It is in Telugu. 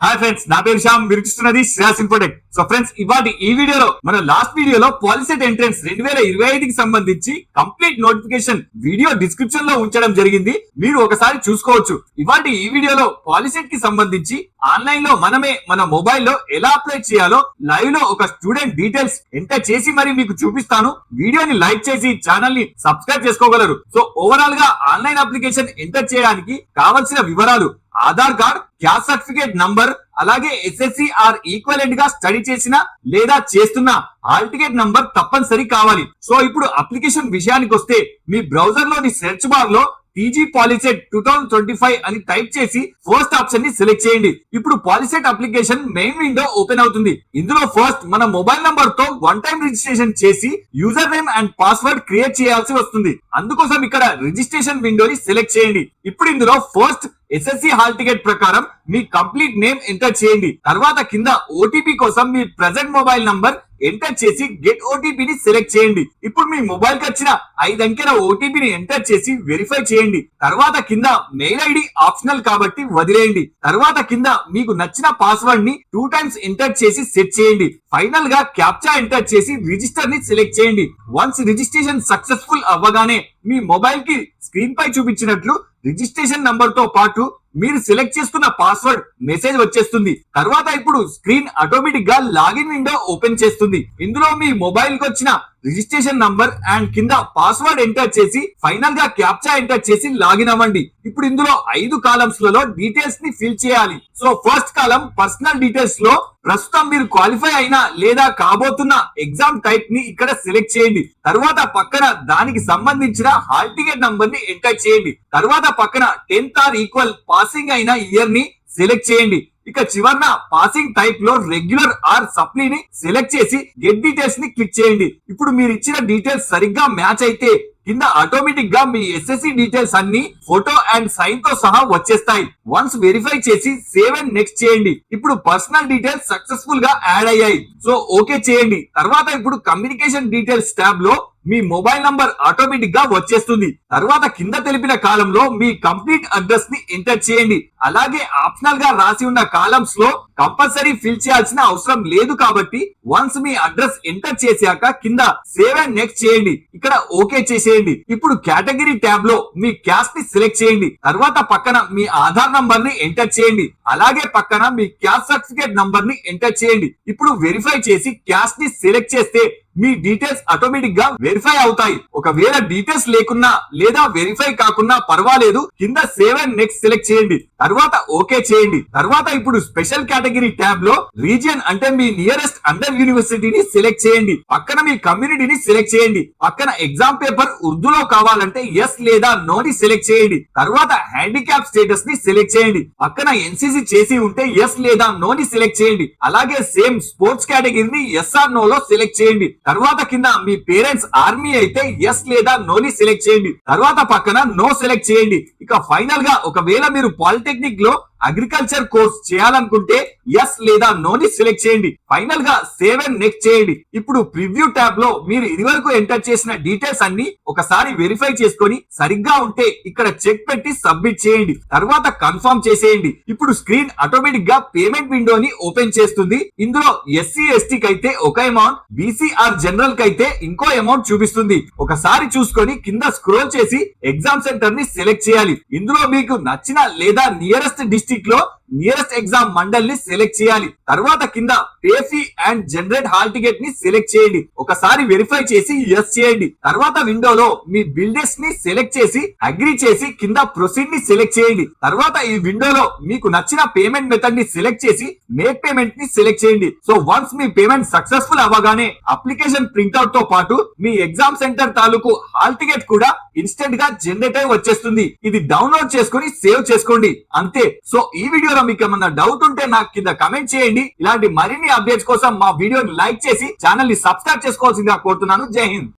హాయ్ ఫ్రెండ్స్ నా పేరు శ్యామ్ మీరు చూస్తున్నది ఇన్ఫోటెక్ సో ఫ్రెండ్స్ ఇవాటి ఈ వీడియోలో మన లాస్ట్ వీడియోలో పాలిసెట్ ఎంట్రన్స్ రెండు వేల ఇరవై ఐదుకి సంబంధించి కంప్లీట్ నోటిఫికేషన్ వీడియో డిస్క్రిప్షన్లో ఉంచడం జరిగింది. మీరు ఒకసారి చూసుకోవచ్చు. ఇవాటి ఈ వీడియోలో పాలిసెట్కి సంబంధించి ఆన్లైన్లో మనమే మన మొబైల్లో ఎలా అప్లై చేయాలో లైవ్లో ఒక స్టూడెంట్ డీటెయిల్స్ ఎంటర్ చేసి మరి మీకు చూపిస్తాను. వీడియోని లైక్ చేసి ఛానల్ని సబ్స్క్రైబ్ చేసుకోగలరు. సో ఓవరాల్గా ఆన్లైన్ అప్లికేషన్ ఎంటర్ చేయడానికి కావలసిన వివరాలు Aadhaar card caste certificate number అలాగే ఎస్ఎస్సి ఆర్ ఈక్వలెంట్గా స్టడీ చేసిన లేదా చేస్తున్న హాల్ టికెట్ నంబర్ తప్పనిసరి కావాలి. సో ఇప్పుడు అప్లికేషన్ విషయానికి వస్తే మీ బ్రౌజర్లోని సెర్చ్ బార్లో TG Polycet two thousand twenty five అని టైప్ చేసి ఫస్ట్ ఆప్షన్ని సెలెక్ట్ చేయండి. ఇప్పుడు Polycet application main window open అవుతుంది. ఇందులో ఫస్ట్ మన మొబైల్ నంబర్తో వన్ టైం రిజిస్ట్రేషన్ చేసి user name and password create చేయాల్సి వస్తుంది. అందుకోసం ఇక్కడ రిజిస్ట్రేషన్ విండోని సెలెక్ట్ చేయండి. ఇప్పుడు ఇందులో ఫస్ట్ ఎస్ఎస్సి హాల్ టికెట్ ప్రకారం మీ కంప్లీట్ నేమ్ ఎంటర్ చేయండి. తర్వాత కింద ఓటీపీ కోసం మీ ప్రజెంట్ మొబైల్ నంబర్ ఎంటర్ చేసి గెట్ ఓటీపీని సెలెక్ట్ చేయండి. ఇప్పుడు మీ మొబైల్కి వచ్చిన ఐదు అంకెల ఓటీపీని ఎంటర్ చేసి వెరిఫై చేయండి. తర్వాత కింద మెయిల్ ఐడి ఆప్షనల్ కాబట్టి వదిలేయండి. తర్వాత కింద మీకు నచ్చిన పాస్వర్డ్ని టూ టైమ్స్ ఎంటర్ చేసి సెట్ చేయండి. ఫైనల్గా క్యాప్చా ఎంటర్ చేసి రిజిస్టర్ని సెలెక్ట్ చేయండి. వన్స్ రిజిస్ట్రేషన్ సక్సెస్ఫుల్ అవ్వగానే మీ మొబైల్కి స్క్రీన్ పై చూపించినట్లు రిజిస్ట్రేషన్ నంబర్తో పాటు మీరు సెలెక్ట్ చేస్తున్న పాస్వర్డ్ మెసేజ్ వచ్చేస్తుంది. తర్వాత ఇప్పుడు స్క్రీన్ ఆటోమేటిక్గా లాగిన్ విండో ఓపెన్ చేస్తుంది. ఇందులో మీ మొబైల్కి వచ్చిన రిజిస్ట్రేషన్ నంబర్ అండ్ కింద పాస్వర్డ్ ఎంటర్ చేసి ఫైనల్గా క్యాప్చా ఎంటర్ చేసి లాగిన్ అవ్వండి. ఇప్పుడు ఇందులో ఐదు కాలమ్స్లలో డీటెయిల్స్ని ఫిల్ చేయాలి. సో ఫస్ట్ కాలం పర్సనల్ డీటెయిల్స్లో ప్రస్తుతం మీరు క్వాలిఫై అయినా లేదా కాబోతున్న ఎగ్జామ్ టైప్ని ఇక్కడ సెలెక్ట్ చేయండి. తర్వాత పక్కన దానికి సంబంధించిన హాల్ టికెట్ నంబర్ని ఎంటర్ చేయండి. తర్వాత పక్కన టెన్త్ ఆర్ ఈక్వల్ పాసింగ్ అయిన ఇయర్ని సెలెక్ట్ చేయండి. ఇక చివరిన పాసింగ్ టైప్లో రెగ్యులర్ ఆర్ సప్లీని సెలెక్ట్ చేసి గెట్ డీటెయిల్స్ని క్లిక్ చేయండి. ఇప్పుడు మీరు ఇచ్చిన డీటెయిల్స్ సరిగ్గా మ్యాచ్ అయితే కింద ఆటోమేటిక్గా మీ ఎస్ఎస్సి డీటెయిల్స్ అన్ని ఫోటో అండ్ సైన్తో సహా వచ్చేస్తాయి. వన్స్ వెరిఫై చేసి సేవ్ అండ్ నెక్స్ట్ చేయండి. ఇప్పుడు పర్సనల్ డీటెయిల్స్ సక్సెస్ఫుల్గా యాడ్ అయ్యాయి. సో ఓకే చేయండి. తర్వాత ఇప్పుడు కమ్యూనికేషన్ డీటెయిల్స్ ట్యాబ్లో మీ మొబైల్ నంబర్ ఆటోమేటిక్గా వచ్చేస్తుంది. తర్వాత కింద తెలిపిన కాలంలో మీ కంప్లీట్ అడ్రస్ని ఎంటర్ చేయండి. అలాగే ఆప్షనల్గా రాసి ఉన్న కాలమ్స్లో కంపల్సరీ ఫిల్ చేయాల్సిన అవసరం లేదు కాబట్టి వన్స్ మీ అడ్రస్ ఎంటర్ చేశాక కింద సేవ్ అండ్ నెక్స్ట్ చేయండి. ఇక్కడ ఓకే చేసేయండి. ఇప్పుడు కేటగిరీ ట్యాబ్లో మీ క్యాష్ని సెలెక్ట్ చేయండి. తర్వాత పక్కన మీ ఆధార్ నంబర్ని ఎంటర్ చేయండి. అలాగే పక్కన మీ క్యాస్ట్ సర్టిఫికేట్ నంబర్ని ఎంటర్ చేయండి. ఇప్పుడు వెరిఫై చేసి క్యాష్ని సెలెక్ట్ చేస్తే మీ డీటెయిల్స్ ఆటోమేటిక్గా వెరిఫై అవుతాయి. ఒకవేళ డీటెయిల్స్ లేకున్నా లేదా వెరిఫై కాకున్నా పర్వాలేదు. కింద సేవ్ అండ్ నెక్స్ట్ సెలెక్ట్ చేయండి. తర్వాత ఓకే చేయండి. తర్వాత ఇప్పుడు స్పెషల్ కేటగిరీ ట్యాబ్లో రీజియన్ అంటే మీ నియరెస్ట్ అండర్ యూనివర్సిటీని సెలెక్ట్ చేయండి. పక్కన మీ కమ్యూనిటీని సెలెక్ట్ చేయండి. పక్కన ఎగ్జామ్ పేపర్ ఉర్దూలో కావాలంటే ఎస్ లేదా నో ని సెలెక్ట్ చేయండి. తర్వాత హ్యాండిక్యాప్ స్టేటస్ని సెలెక్ట్ చేయండి. పక్కన ఎన్సీసీ చేసి ఉంటే ఎస్ లేదా నో ని సెలెక్ట్ చేయండి. అలాగే సేమ్ స్పోర్ట్స్ కేటగిరీని ఎస్ ఆర్ నో లో సెలెక్ట్ చేయండి. తర్వాత కింద మీ పేరెంట్స్ ఆర్మీ అయితే ఎస్ లేదా నో ని సెలెక్ట్ చేయండి. తర్వాత పక్కన నో సెలెక్ట్ చేయండి. ఇక ఫైనల్గా ఒకవేళ మీరు పాలిటెక్నిక్లో అగ్రికల్చర్ కోర్స్ చేయాలనుకుంటే ఎస్ లేదా నోని సెలెక్ట్ చేయండి. ఫైనల్గా సేవ్ అండ్ నెక్స్ట్ చేయండి. ఇప్పుడు ప్రివ్యూ ట్యాబ్లో మీరు ఇదివరకు ఎంటర్ చేసిన డీటెయిల్స్ అన్ని ఒకసారి వెరిఫై చేసుకొని సరిగ్గా ఉంటే ఇక్కడ చెక్ పెట్టి సబ్మిట్ చేయండి. తర్వాత కన్ఫర్మ్ చేసేయండి. ఇప్పుడు స్క్రీన్ ఆటోమేటిక్గా పేమెంట్ విండోని ఓపెన్ చేస్తుంది. ఇందులో ఎస్సీ ఎస్టీ కైతే ఒక అమౌంట్ బీసీఆర్ జనరల్ కైతే ఇంకో అమౌంట్ చూపిస్తుంది. ఒకసారి చూసుకొని కింద స్క్రోల్ చేసి ఎగ్జామ్ సెంటర్ని సెలెక్ట్ చేయాలి. ఇందులో మీకు నచ్చిన లేదా నియరెస్ట్ డిస్టిక్ లో నియరెస్ట్ ఎగ్జామ్ మండల్ని సెలెక్ట్ చేయాలి. తర్వాత కింద pay fee and generate hall టికెట్ని select చేయండి. ఒకసారి వెరిఫై చేసి ఎస్ చేయండి. తర్వాత విండోలో మీ బిల్డర్స్ని సెలెక్ట్ చేసి అగ్రి చేసి కింద ప్రొసీడ్ని సెలెక్ట్ చేయండి. తర్వాత ఈ విండోలో మీకు నచ్చిన పేమెంట్ మెథడ్ని సెలెక్ట్ చేసి మేక్ పేమెంట్ని సెలెక్ట్ చేయండి. సో వన్స్ మీ పేమెంట్ సక్సెస్ఫుల్ అవ్వగానే అప్లికేషన్ ప్రింట్అవుట్తో పాటు మీ ఎగ్జామ్ సెంటర్ తాలూకు హాల్ టికెట్ కూడా ఇన్స్టెంట్గా జనరేట్ అయి వచ్చేస్తుంది. ఇది డౌన్లోడ్ చేసుకొని సేవ్ చేసుకోండి. అంతే. సో ఈ వీడియో వీడియోలో మీకు ఏమన్నా డౌట్ ఉంటే నాకు కింద కమెంట్ చేయండి. ఇలాంటి మరిన్ని అప్డేట్స్ కోసం మా వీడియోని లైక్ చేసి ఛానల్ని సబ్స్క్రైబ్ చేసుకోవాల్సిందిగా కోరుతున్నాను. జై హింద్.